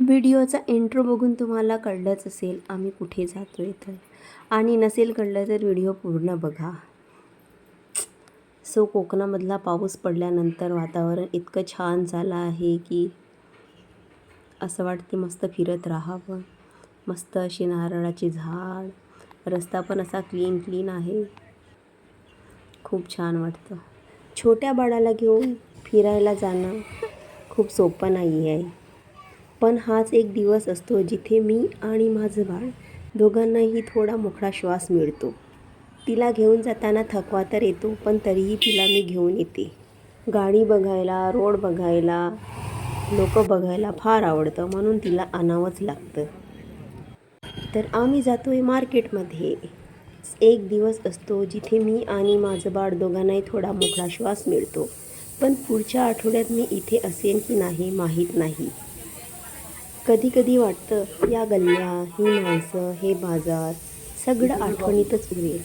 व्हिडिओचा intro बघून तुम्हाला कळलंच असेल आम्ही कुठे जातो आहे तर आणि नसेल कळलं तर व्हिडिओ पूर्ण बघा. सो कोकणामधला पाऊस पडल्यानंतर वातावरण इतकं छान झालं आहे की असं वाटते मस्त फिरत राहावं मस्त अशी नारळाची झाड. रस्ता पण असा क्लीन क्लीन आहे. खूप छान वाटतं. छोट्या बाळाला घेऊन फिरायला जाणं खूप सोपं नाही आहे. पण हाच एक दिवस असतो जिथे मी आणि माझं बाळ दोघांनाही थोडा मोकळा श्वास मिळतो. तिला घेऊन जाताना थकवा तर येतो पण तरीही तिला मी घेऊन येते. गाडी बघायला रोड बघायला लोक बघायला फार आवडतं म्हणून तिला आणावंच लागतं. तर आम्ही जातो आहे मार्केटमध्ये. एक दिवस असतो जिथे मी आणि माझं बाळ दोघांनाही थोडा मोकळा श्वास मिळतो. पण पुढच्या आठवड्यात मी इथे असेन की नाही माहीत नाही. कधी कधी वाटतं या गल्ल्या ही माणसं हे बाजार सगळं आठवणीतच उरेल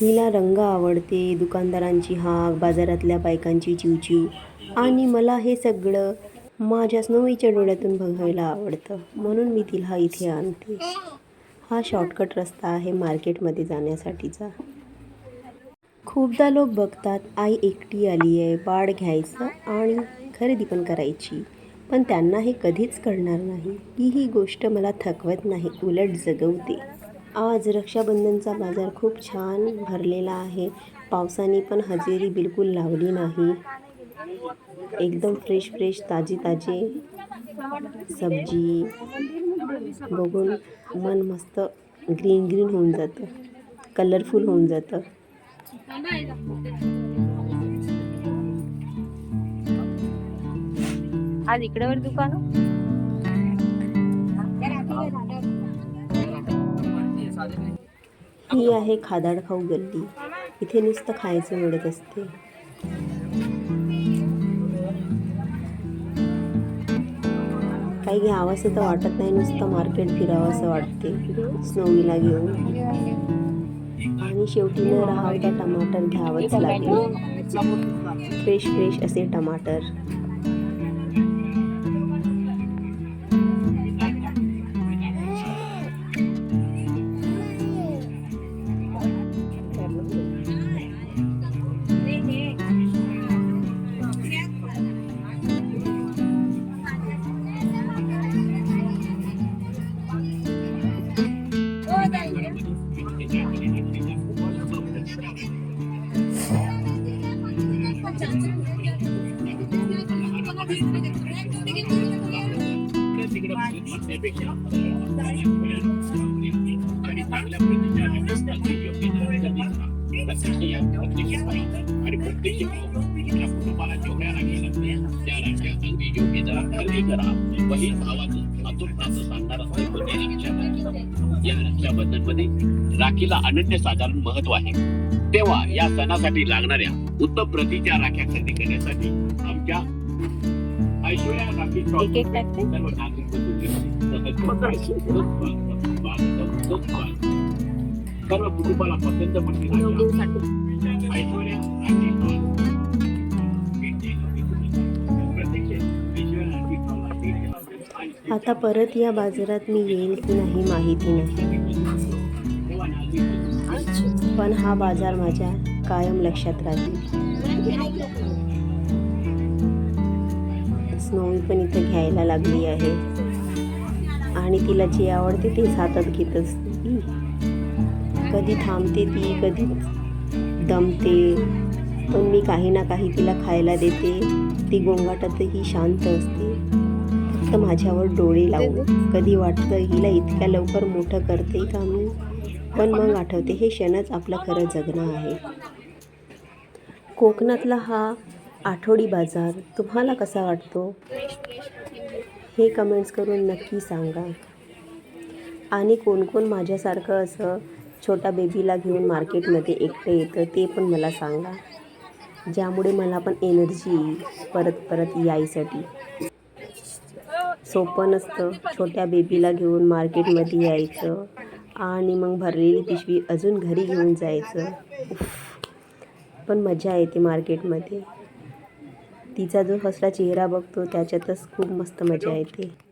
हिला रंग आवडते दुकानदारांची हाक बाजारातल्या बायकांची चिवचिव. आणि मला हे सगळं माझ्या स्नोईच्या डोळ्यातून बघायला आवडतं. म्हणून मी तिला इथे आणते. हा शॉर्टकट रस्ता आहे मार्केटमध्ये जाण्यासाठीचा. खूपदा लोक बघतात आई एकटी आली आहे बाळ घ्यायचं आणि खरेदी पण करायची. पण त्यांना हे कधीच कळणार नाही. की ही गोष्ट मला थकवत नाही. उलट जगवते. आज रक्षाबंधनचा बाजार खूप छान भरलेला आहे. पावसाने पण हजेरी बिलकुल लावली नाही. एकदम फ्रेश फ्रेश ताजी ताजे सब्जी बघून मन मस्त ग्रीन ग्रीन होऊन जातं. कलरफुल होऊन जातं. आज इकडे वर दुकान हो? ही? आहे खादाड खाऊ गल्ली. इथे नुसतं खायचं मिळत असते. काही घ्यावंसं तर वाटत नाही नुसतं मार्केट फिरावं असं वाटते. स्नोवीला घेऊन. शेवटी न राहता टमाटर घ्यावंच लागेल. फ्रेश फ्रेश असे टमाटर. आणि प्रत्येक कुटुंबाला जेवढ्या राखी त्या राख्या अगदी योग्य दरात खरेदी करा बहीण भावाचं अतूट नातं सांगणार असते या रक्षाबंधनमध्ये राखीला अनन्यसाधारण महत्त्व आहे. तेव्हा या सणासाठी लागणाऱ्या उत्तम प्रतीच्या राख्या खरेदी करण्यासाठी आमच्या एक एक टाकते सर्व कुटुंबाला पसंत आता परत या बाजारात मी येईल की नाही माहिती नाही. पण हा बाजार माझ्या कायम लक्षात राहील. स्नोवी पण इथं घ्यायला लागली आहे. आणि तिला जे आवडते तेच हातात घेत असते. कधी थांबते ती कधी दमते. पण मी काही ना काही तिला खायला देते. ती गोंगाटातही शांत असते. फक्त माझ्यावर डोळे लावून. कधी वाटतं हिला इतक्या लवकर मोठं करते का मी? पण मग आठवते हे क्षणच आपलं खरं जगणं आहे. कोकणातला हा आठवडी बाजार तुम्हाला कसा वाटतो? हे कमेंट्स करून नक्की सांगा. आणि कोण कोण माझ्यासारखं असं छोटा बेबीला घेऊन मार्केटमध्ये एकटं येतं ते पण मला सांगा. ज्यामुळे मला पण एनर्जी येईल परत परत यायसाठी. सोपं नसतं छोट्या बेबीला घेऊन मार्केटमध्ये यायचं आणि मग भरलेली पिशवी अजून घरी घेऊन जायचं. उफ. पण मजा येते मार्केटमध्ये तिचा जो हसरा चेहरा बघतो त्याच्यातच खूप मस्त मजा येते.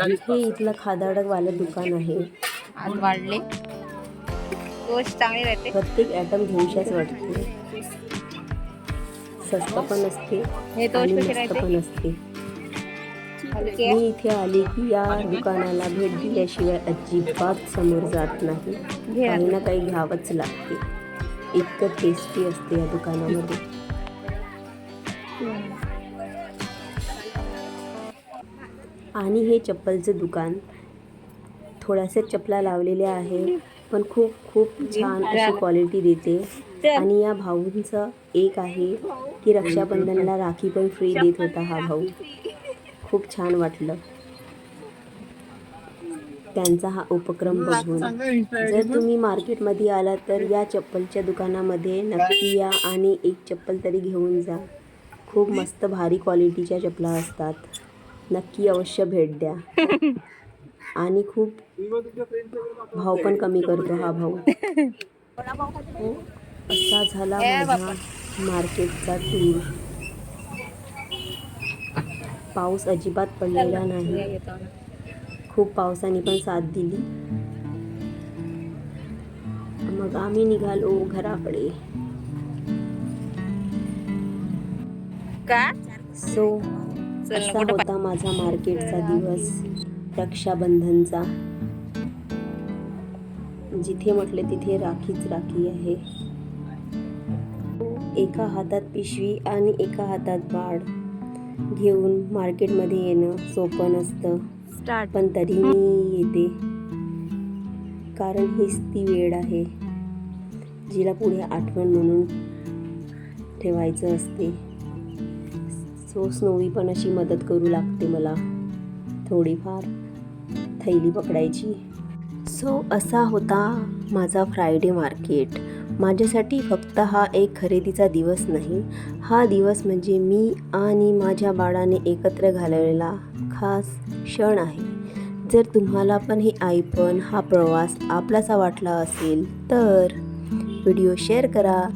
हे इथलं खादाडकवालं दुकान आहे. आज वाढले. गोष्ट चांगली राहते. प्रत्येक ॲटम घेऊशाच वाटते. स्वस्त पण असते हे आणि मस्त पण असते. मी इथे आली की या दुकानाला भेट दिल्याशिवाय अजिबात समोर जात नाही. काही ना काही घ्यावंच लागते. इतकं टेस्टी असते या दुकानामध्ये. आणि हे चप्पलचं दुकान. थोड्याशा चपला लावलेल्या आहे पण खूप खूप छान अशी क्वालिटी देते. आणि या भाऊंचं एक आहे की रक्षाबंधनला राखी पण फ्री देत होता हा भाऊ. खूप छान वाटलं. त्यांचा हा उपक्रम बघून. जर तुम्ही मार्केटमध्ये आला तर या चप्पलच्या दुकानामध्ये नक्की या आणि एक चप्पल तरी घेऊन जा. खूप मस्त भारी क्वालिटीच्या चपला असतात. नक्की अवश्य भेट द्या. आणि खूप भाव पण कमी करतो हा भाऊ. असा झाला माझा मार्केटचा टूर पाऊस अजिबात पडलेला नाही. खूप पावसाने पण साथ दिली. मग आम्ही निघालो घराकडे. का? सो चल असा होता माझा मार्केटचा दिवस. रक्षाबंधनचा. जिथे म्हटले तिथे राखीच राखी आहे. एका हातात पिशवी आणि एका हातात बाळ. घेऊन मार्केटमध्ये येणं सोपं नसतं. स्टार्ट पण तरी मी येते. कारण हीच ती वेळ आहे. जिला पुढे आठवण म्हणून ठेवायचं असते. सो स्नोवी पण अशी मदत करू लागते मला. थोडीफार थैली पकडायची. सो असा होता माझा फ्रायडे मार्केट. माझ्यासाठी फक्त हा एक खरेदीचा दिवस नाही. हा दिवस म्हणजे मी आणि माझ्या बाळाने एकत्र घालवलेला खास क्षण आहे. जर तुम्हाला पण हे ऐकून हा प्रवास आपलासा वाटला असेल तर व्हिडिओ शेअर करा.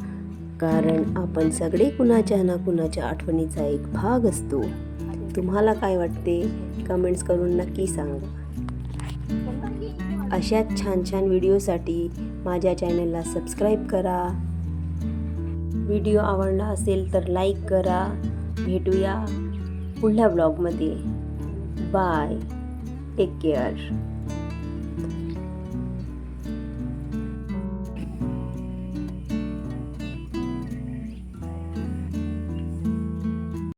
कारण आपण सगळे कुणाच्या ना कुणाच्या आठवणीचा एक भाग असतो. तुम्हाला काय वाटते? कमेंट्स करून नक्की सांगा. अशाच छान छान व्हिडिओसाठी माझ्या चॅनलला सबस्क्राईब करा. व्हिडिओ आवडला असेल तर लाईक करा. भेटूया पुढल्या ब्लॉगमध्ये बाय टेक केअर